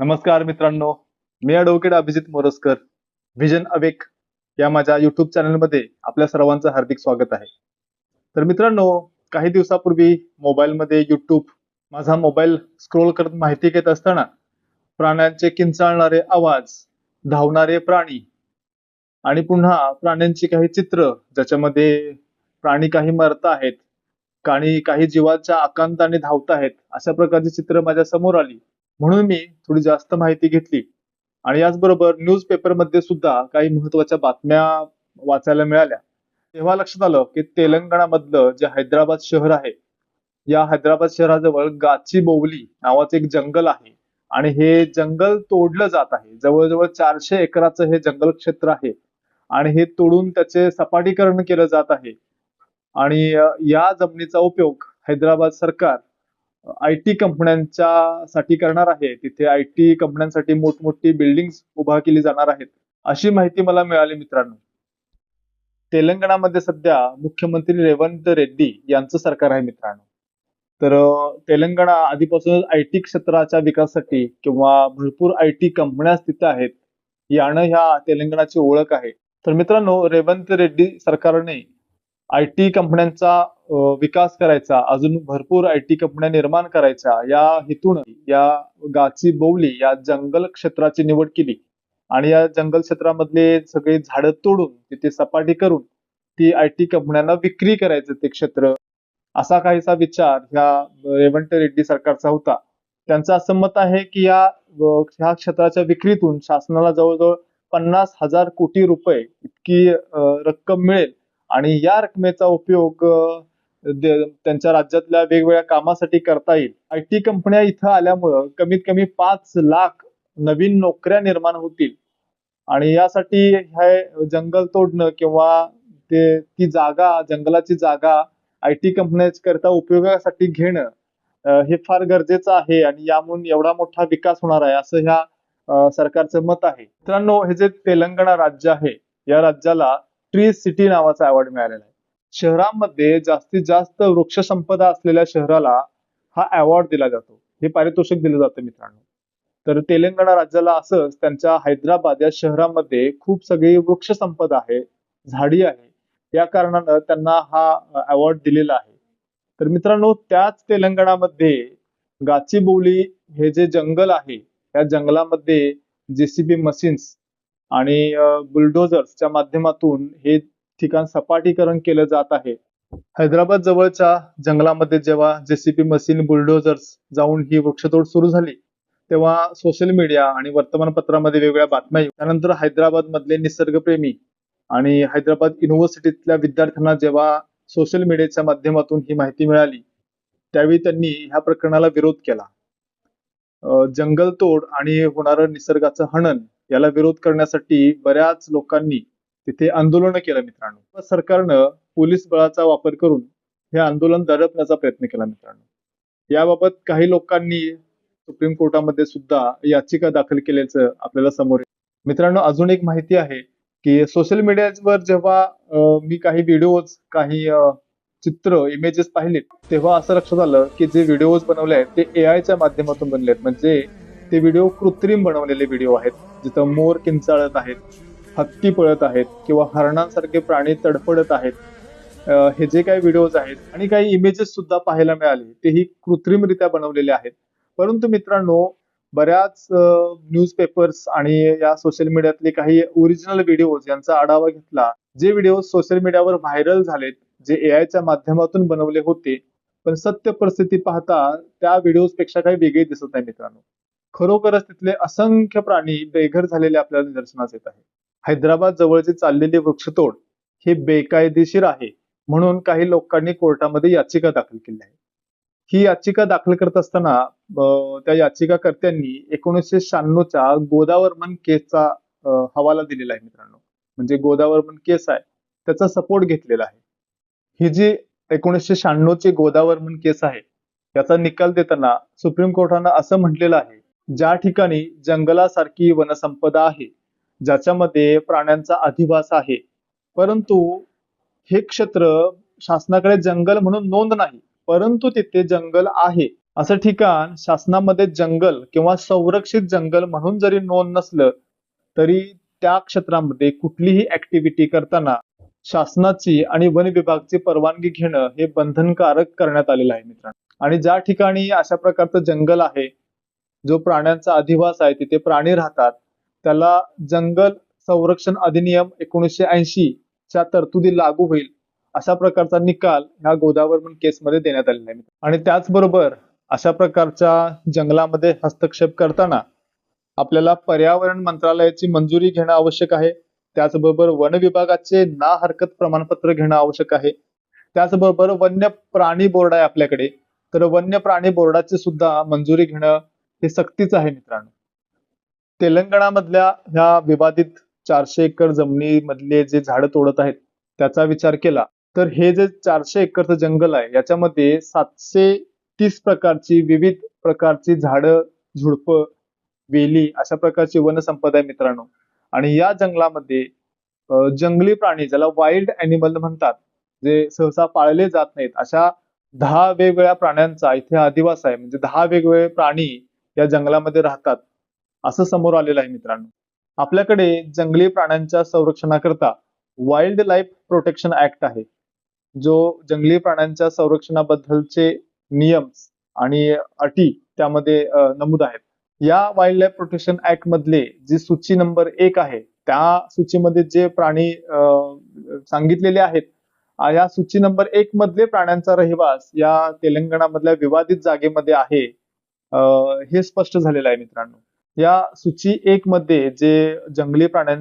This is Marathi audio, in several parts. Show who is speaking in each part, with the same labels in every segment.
Speaker 1: नमस्कार मित्रांनो. मी advocate Abhijit Moraskar Vision Awake या माझ्या युट्यूब चॅनलमध्ये आपल्या सर्वांचं हार्दिक स्वागत आहे. तर मित्रांनो काही दिवसापूर्वी मोबाईलमध्ये युट्यूब माझा मोबाईल स्क्रोल करत माहिती घेत असताना प्राण्यांचे किंचाळणारे आवाज धावणारे प्राणी आणि पुन्हा प्राण्यांची काही चित्र ज्याच्यामध्ये प्राणी काही मरत आहेत आणि काही जीवाच्या आकांताने धावत आहेत अशा प्रकारची चित्र माझ्यासमोर आली. म्हणून मी थोडी जास्त माहिती घेतली. आणि याचबरोबर न्यूज पेपरमध्ये सुद्धा काही महत्त्वाच्या बातम्या वाचायला मिळाल्या. तेव्हा लक्षात आलं की तेलंगणामधलं जे हैदराबाद शहर आहे या हैदराबाद शहराजवळ गाचीबोवली नावाचं एक जंगल आहे. आणि हे जंगल तोडलं जात आहे. जवळजवळ चारशे एकराचं हे जंगल क्षेत्र आहे. आणि हे तोडून त्याचे सपाटीकरण केलं जात आहे. आणि या जमिनीचा उपयोग हैदराबाद सरकार आय टी कंपन्यांच्या साठी करणार आहे. तिथे आय टी कंपन्यांसाठी मोठमोठी बिल्डिंग उभा केली जाणार आहेत. अशी माहिती मला मिळाली मित्रांनो. तेलंगणामध्ये सध्या मुख्यमंत्री रेवंत रेड्डी यांचं सरकार आहे मित्रांनो. तर तेलंगणा आधीपासूनच आय टी क्षेत्राच्या विकासासाठी किंवा भरपूर आय टी कंपन्या तिथे आहेत यानं ह्या तेलंगणाची ओळख आहे. तर मित्रांनो रेवंत रेड्डी सरकारने आय टी कंपन्यांचा विकास करायचा अजून भरपूर आय टी कंपन्या निर्माण करायच्या या हेतून या गाची बोवली या जंगल क्षेत्राची निवड केली. आणि या जंगल क्षेत्रामधले सगळे झाडं तोडून तिथे सपाटी करून ती आय टी कंपन्यांना विक्री करायचं ते क्षेत्र. असा काहीसा विचार ह्या रेवंत रेड्डी सरकारचा होता. त्यांचं असं मत आहे की या ह्या क्षेत्राच्या विक्रीतून शासनाला जवळजवळ पन्नास हजार कोटी रुपये इतकी रक्कम मिळेल. आणि या रकमेचा उपयोग त्यांच्या राज्यातल्या वेगवेगळ्या कामासाठी करता येईल. आय टी कंपन्या इथं आल्यामुळं कमीत कमी पाच लाख नवीन नोकऱ्या निर्माण होतील. आणि यासाठी हे जंगल तोडणं किंवा ते ती जागा जंगलाची जागा आय टी कंपन्यांकरता उपयोगासाठी घेणं हे फार गरजेचं आहे आणि यामून एवढा मोठा विकास होणार आहे असं ह्या सरकारचं मत आहे. मित्रांनो हे जे तेलंगणा राज्य आहे या राज्याला ट्री सिटी नावाचा अवॉर्ड मिळालेला आहे. शहरांमध्ये जास्तीत जास्त वृक्ष संपदा असलेल्या शहराला हा अवॉर्ड दिला जातो. हे पारितोषिक दिलं जातं मित्रांनो. तर तेलंगणा राज्याला असंच त्यांच्या हैदराबाद या शहरामध्ये खूप सगळी वृक्षसंपदा आहे झाडी आहे. या कारणानं त्यांना हा अवॉर्ड दिलेला आहे. तर मित्रांनो त्याच तेलंगणामध्ये गाचीबोली हे जे जंगल आहे त्या जंगलामध्ये जेसीबी मशीन्स आणि बुलडोझर्सच्या माध्यमातून हे ठिकाण सपाटीकरण केलं जात आहे. हैदराबाद जवळच्या जंगलामध्ये जेव्हा जेसीबी मशीन बुलडोझर्स जाऊन ही वृक्षतोड सुरू झाली तेव्हा सोशल मीडिया आणि वर्तमानपत्रामध्ये वेगवेगळ्या बातम्या येऊ. त्यानंतर हैदराबाद मधले निसर्गप्रेमी आणि हैदराबाद युनिव्हर्सिटीतल्या विद्यार्थ्यांना जेव्हा सोशल मीडियाच्या माध्यमातून ही माहिती मिळाली त्यावेळी त्यांनी ह्या प्रकरणाला विरोध केला. जंगलतोड आणि होणारं निसर्गाचं हनन याला विरोध करण्यासाठी बऱ्याच लोकांनी तिथे आंदोलन केलं मित्रांनो. सरकारनं पोलीस बळाचा वापर करून हे आंदोलन दडपण्याचा प्रयत्न केला मित्रांनो. याबाबत काही लोकांनी सुप्रीम कोर्टामध्ये सुद्धा याचिका दाखल केल्याचं आपल्याला समोर मित्रांनो अजून एक माहिती आहे की सोशल मीडियावर जेव्हा मी काही व्हिडिओज काही चित्र इमेजेस पाहिले तेव्हा असं लक्षात आलं की जे व्हिडिओज बनवले आहेत ते ए आयच्या माध्यमातून बनले आहेत म्हणजे ते व्हिडिओ कृत्रिम बनवलेले व्हिडिओ आहेत जिथं मोर किंचाळत आहेत हत्ती पळत आहेत किंवा हरणांसारखे प्राणी तडफडत आहेत. हे जे काही व्हिडिओज आहेत आणि काही इमेजेस सुद्धा पाहायला मिळाले तेही कृत्रिमरित्या बनवलेले आहेत. परंतु मित्रांनो बऱ्याच न्यूज पेपर्स आणि या सोशल मीडियातले काही ओरिजिनल व्हिडिओज यांचा आढावा घेतला जे व्हिडिओ सोशल मीडियावर व्हायरल झालेत जे ए च्या माध्यमातून बनवले होते पण सत्य परिस्थिती पाहता त्या व्हिडिओजपेक्षा काही वेगळे दिसत नाही मित्रांनो. खरोखरच तिथले असंख्य प्राणी बेघर झालेले आपल्याला निदर्शनास येत आहे हैदराबाद जवळची चाललेली वृक्षतोड हे बेकायदेशीर आहे म्हणून काही लोकांनी कोर्टामध्ये याचिका दाखल केली आहे. ही याचिका दाखल करत असताना त्या याचिकाकर्त्यांनी एकोणीसशे शहाण्णवच्या गोदावरमन केसचा हवाला दिलेला आहे मित्रांनो. म्हणजे गोदावरमन केस आहे त्याचा सपोर्ट घेतलेला आहे. ही जी एकोणीसशे शहाण्णवची गोदावरमन केस आहे याचा निकाल देताना सुप्रीम कोर्टानं असं म्हटलेलं आहे ज्या ठिकाणी जंगलासारखी वनसंपदा आहे ज्याच्यामध्ये प्राण्यांचा अधिवास आहे. परंतु हे क्षेत्र शासनाकडे जंगल म्हणून नोंद नाही परंतु तिथे जंगल आहे. असं ठिकाण शासनामध्ये जंगल किंवा संरक्षित जंगल म्हणून जरी नोंद नसलं तरी त्या क्षेत्रामध्ये कुठलीही ऍक्टिव्हिटी करताना शासनाची आणि वन विभागची परवानगी घेणं हे बंधनकारक करण्यात आलेलं आहे मित्रांनो. आणि ज्या ठिकाणी अशा प्रकारचं जंगल आहे जो प्राण्यांचा अधिवास आहे तिथे प्राणी राहतात. त्याला जंगल संरक्षण अधिनियम एकोणीसशे ऐंशी च्या तरतुदी लागू होईल अशा प्रकारचा निकाल ह्या गोदावरी केसमध्ये देण्यात आलेला आहे आणि त्याचबरोबर अशा प्रकारच्या जंगलामध्ये हस्तक्षेप करताना आपल्याला पर्यावरण मंत्रालयाची मंजुरी घेणं आवश्यक आहे. त्याचबरोबर वन विभागाचे ना हरकत प्रमाणपत्र घेणं आवश्यक आहे. त्याचबरोबर वन्य प्राणी बोर्ड आहे आपल्याकडे. तर वन्य प्राणी बोर्डाची सुद्धा मंजुरी घेणं हे सक्तीच आहे मित्रांनो. तेलंगणामधल्या ह्या विवादित चारशे एकर जमिनीमधले जे झाडं तोडत आहेत त्याचा विचार केला तर हे जे चारशे एकरचं जंगल आहे याच्यामध्ये सातशे तीस प्रकारची विविध प्रकारची झाडं झुडपं वेली अशा प्रकारची वनसंपदा आहे मित्रांनो. आणि या जंगलामध्ये जंगली प्राणी ज्याला वाईल्ड अॅनिमल म्हणतात जे सहसा पाळले जात नाहीत अशा दहा वेगवेगळ्या प्राण्यांचा इथे अधिवास आहे म्हणजे दहा वेगवेगळे प्राणी या जंगलामध्ये राहतात. असं समोर आलेलं आहे मित्रांनो. आपल्याकडे जंगली प्राण्यांच्या संरक्षणाकरता वाईल्ड लाईफ प्रोटेक्शन ऍक्ट आहे. जो जंगली प्राण्यांच्या संरक्षणाबद्दलचे नियम आणि अटी त्यामध्ये नमूद आहेत. या वाईल्ड लाईफ प्रोटेक्शन ऍक्ट मधले जी सूची नंबर एक आहे त्या सूचीमध्ये जे प्राणी सांगितलेले आहेत या सूची नंबर एक मधले प्राण्यांचा रहिवास या तेलंगणामधल्या विवादित जागेमध्ये आहे. हे स्पष्ट झालेलं आहे मित्रांनो. या सूची एक मध्ये जे जंगली प्राण्यां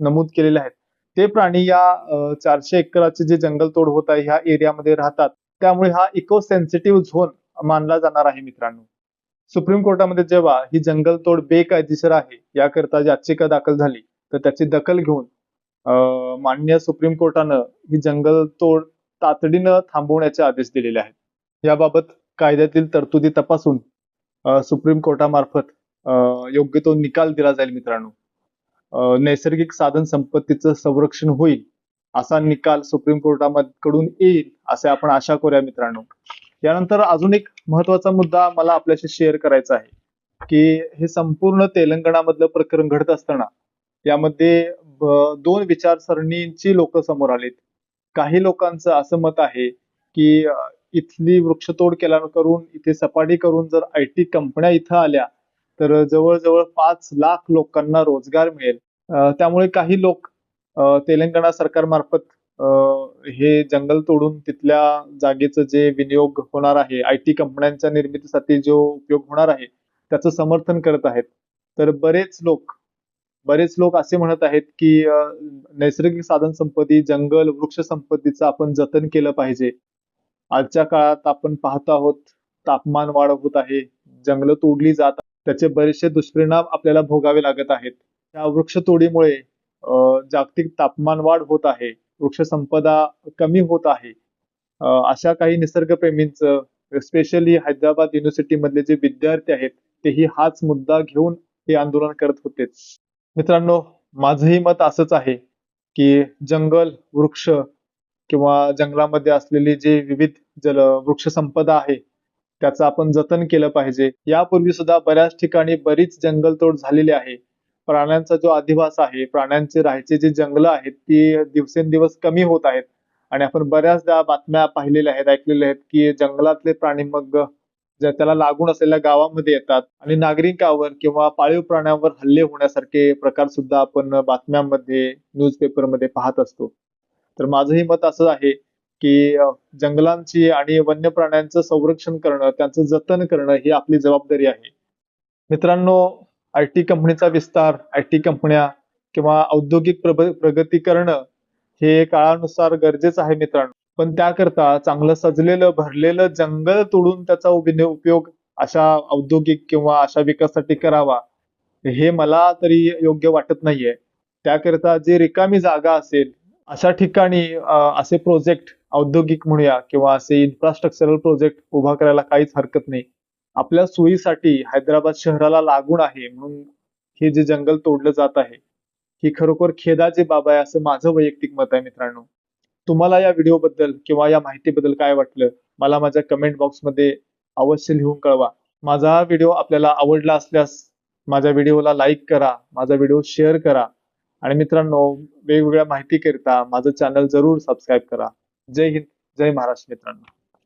Speaker 1: नमूद केलेले आहेत ते प्राणी या चारशे एकराचे जे जंगल तोड होत आहे ह्या एरियामध्ये राहतात. त्यामुळे हा इको सेन्सिटिव्ह झोन मानला जाणार आहे मित्रांनो. सुप्रीम कोर्टामध्ये जेव्हा ही जंगल तोड बेकायदेशीर आहे याकरता याचिका दाखल झाली तर त्याची दखल घेऊन मान्य सुप्रीम कोर्टानं ही जंगल तोड तातडीनं थांबवण्याचे आदेश दिलेले आहेत. याबाबत कायद्यातील तरतुदी तपासून सुप्रीम कोर्टामार्फत योग्य तो निकाल दिला जाईल मित्रांनो. नैसर्गिक साधन संपत्तीचं संरक्षण होईल असा निकाल सुप्रीम कोर्टाकडून येईल असे आपण आशा करूया मित्रांनो. यानंतर अजून एक महत्त्वाचा मुद्दा मला आपल्याशी शेअर करायचा आहे की हे संपूर्ण तेलंगणामधलं प्रकरण घडत असताना यामध्ये दोन विचारसरणींची लोक समोर आलीत. काही लोकांचं असं मत आहे की इथली वृक्षतोड केल्या करून इथे सपाटी करून जर आय टी कंपन्या इथं आल्या तर जवळजवळ पाच लाख लोकांना रोजगार मिळेल. त्यामुळे काही लोक तेलंगणा सरकारमार्फत हे जंगल तोडून तिथल्या जागेचं जे विनियोग होणार आहे आय टी कंपन्यांच्या निर्मितीसाठी जो उपयोग होणार आहे त्याचं समर्थन करत आहेत. तर बरेच लोक बरेच लोक असे म्हणत आहेत की नैसर्गिक साधन संपत्ती जंगल वृक्ष संपत्तीचं आपण जतन केलं पाहिजे. आजच्या काळात आपण पाहत आहोत तापमान वाढ होत आहे जंगलं तोडली जात त्याचे बरेचसे दुष्परिणाम आपल्याला भोगावे लागत आहेत. त्या वृक्षतोडीमुळे अं, जागतिक तापमान वाढ होत आहे वृक्ष संपदा कमी होत आहे. अशा काही निसर्गप्रेमींचं स्पेशली हैदराबाद युनिव्हर्सिटी मधले जे विद्यार्थी आहेत तेही हाच मुद्दा घेऊन हे आंदोलन करत होते. मित्रांनो माझंही मत असंच आहे की जंगल वृक्ष किंवा जंगलामध्ये असलेली जे विविध जल वृक्ष संपदा आहे त्याचं आपण जतन केलं पाहिजे. यापूर्वी सुद्धा बऱ्याच ठिकाणी बरीच जंगलतोड झालेली आहे. प्राण्यांचा जो अधिवास आहे प्राण्यांचे राहायचे जे जंगलं आहेत ती दिवसेंदिवस कमी होत आहेत. आणि आपण बऱ्याचदा बातम्या पाहिलेल्या आहेत ऐकलेल्या आहेत की जंगलातले प्राणी मग त्याला लागून असलेल्या गावामध्ये येतात आणि नागरिकांवर किंवा पाळीव प्राण्यांवर हल्ले होण्यासारखे प्रकार सुद्धा आपण बातम्यांमध्ये न्यूजपेपरमध्ये पाहत असतो. तर माझंही मत असं आहे की जंगलांची आणि वन्य प्राण्यांचं संरक्षण करणं त्यांचं जतन करणं ही आपली जबाबदारी आहे. मित्रांनो आय टी कंपनीचा विस्तार आय टी कंपन्या किंवा औद्योगिक प्रब- प्रगती करणं हे काळानुसार गरजेचं आहे मित्रांनो. पण त्याकरता चांगलं सजलेलं भरलेलं जंगल तोडून त्याचा उपयोग अशा औद्योगिक किंवा अशा विकासासाठी करावा हे मला तरी योग्य वाटत नाहीये. त्याकरता जी रिकामी जागा असेल अशा ठिकाणी असे प्रोजेक्ट औद्योगिक म्हणूया किंवा असे इन्फ्रास्ट्रक्चरल प्रोजेक्ट उभा करायला काहीच हरकत नाही. आपल्या सोयीसाठी हैदराबाद शहराला लागून आहे म्हणून हे जे जंगल तोडलं जात आहे ही खरोखर खेदाची बाब आहे असं माझं वैयक्तिक मत आहे मित्रांनो. तुम्हाला या व्हिडिओबद्दल किंवा या माहितीबद्दल काय वाटलं मला माझ्या कमेंट बॉक्समध्ये अवश्य लिहून कळवा. माझा हा व्हिडिओ आपल्याला आवडला असल्यास माझ्या व्हिडिओला लाईक करा माझा व्हिडिओ शेअर करा. आणि मित्रांनो वेगवेगळ्या माहितीकरिता माझं चॅनल जरूर सबस्क्राईब करा. जय हिंद जय महाराष्ट्र मित्रांनो.